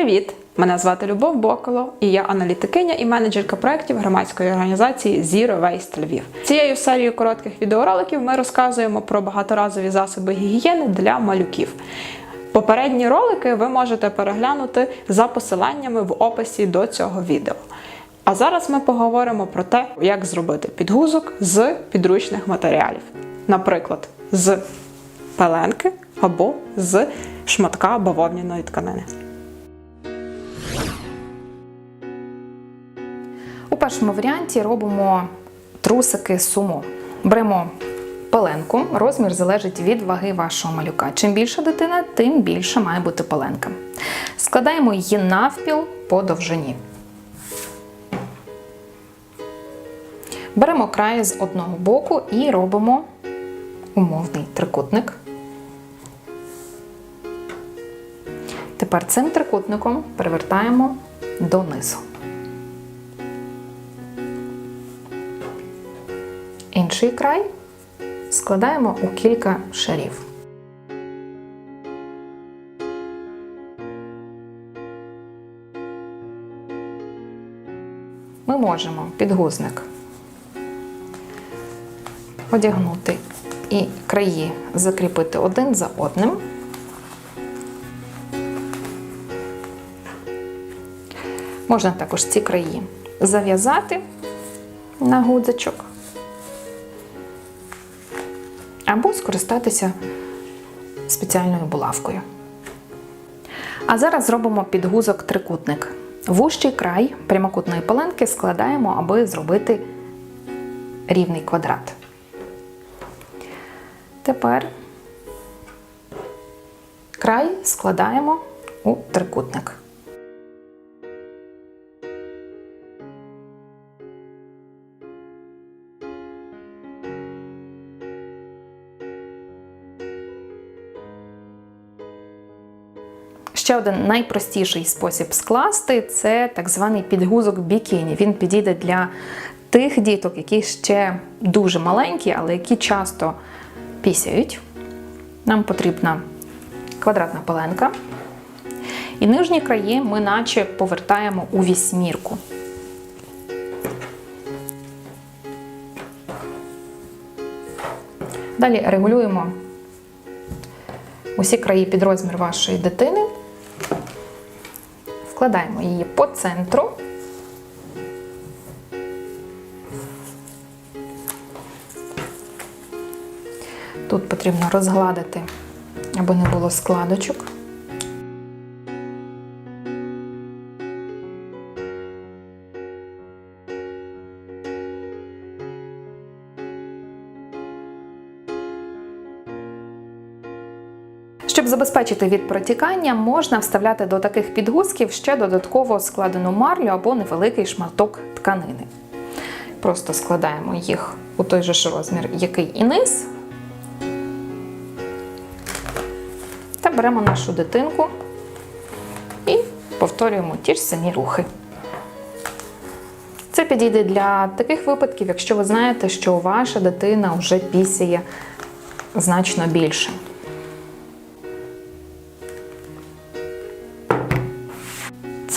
Привіт! Мене звати Любов Боколо, і я аналітикиня і менеджерка проєктів громадської організації Zero Waste Львів. Цією серією коротких відеороликів ми розказуємо про багаторазові засоби гігієни для малюків. Попередні ролики ви можете переглянути за посиланнями в описі до цього відео. А зараз ми поговоримо про те, як зробити підгузок з підручних матеріалів, наприклад, з пеленки або з шматка бавовняної тканини. Першому варіанті робимо трусики сумо. Беремо пеленку, розмір залежить від ваги вашого малюка. Чим більша дитина, тим більше має бути пеленка. Складаємо її навпіл по довжині. Беремо край з одного боку і робимо умовний трикутник. Тепер цим трикутником перевертаємо донизу. Інший край складаємо у кілька шарів. Ми можемо підгузник одягнути і краї закріпити один за одним. Можна також ці краї зав'язати на гудзичок або скористатися спеціальною булавкою. А зараз зробимо підгузок трикутник. Вущий край прямокутної паленки складаємо, аби зробити рівний квадрат. Тепер край складаємо у трикутник. Ще один найпростіший спосіб скласти це так званий підгузок бікіні. Він підійде для тих діток, які ще дуже маленькі, але які часто пісяють. Нам потрібна квадратна паленка. І нижні краї ми наче повертаємо у вісьмірку. Далі регулюємо усі краї під розмір вашої дитини. Вкладаємо її по центру. Тут потрібно розгладити, аби не було складочок. Щоб забезпечити від протікання, можна вставляти до таких підгузків ще додатково складену марлю або невеликий шматок тканини. Просто складаємо їх у той же ж розмір, який і низ. Та беремо нашу дитинку і повторюємо ті ж самі рухи. Це підійде для таких випадків, якщо ви знаєте, що ваша дитина вже пісяє значно більше.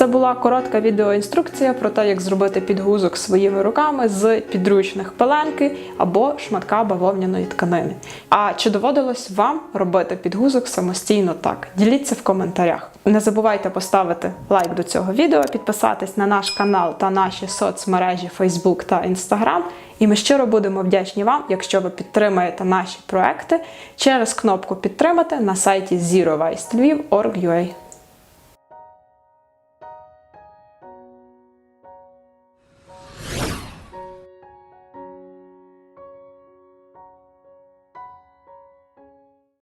Це була коротка відеоінструкція про те, як зробити підгузок своїми руками з підручних пеленки або шматка бавовняної тканини. А чи доводилось вам робити підгузок самостійно так? Діліться в коментарях. Не забувайте поставити лайк до цього відео, підписатись на наш канал та наші соцмережі Facebook та Instagram. І ми щиро будемо вдячні вам, якщо ви підтримаєте наші проекти через кнопку Підтримати на сайті zerowastelviv.org.ua.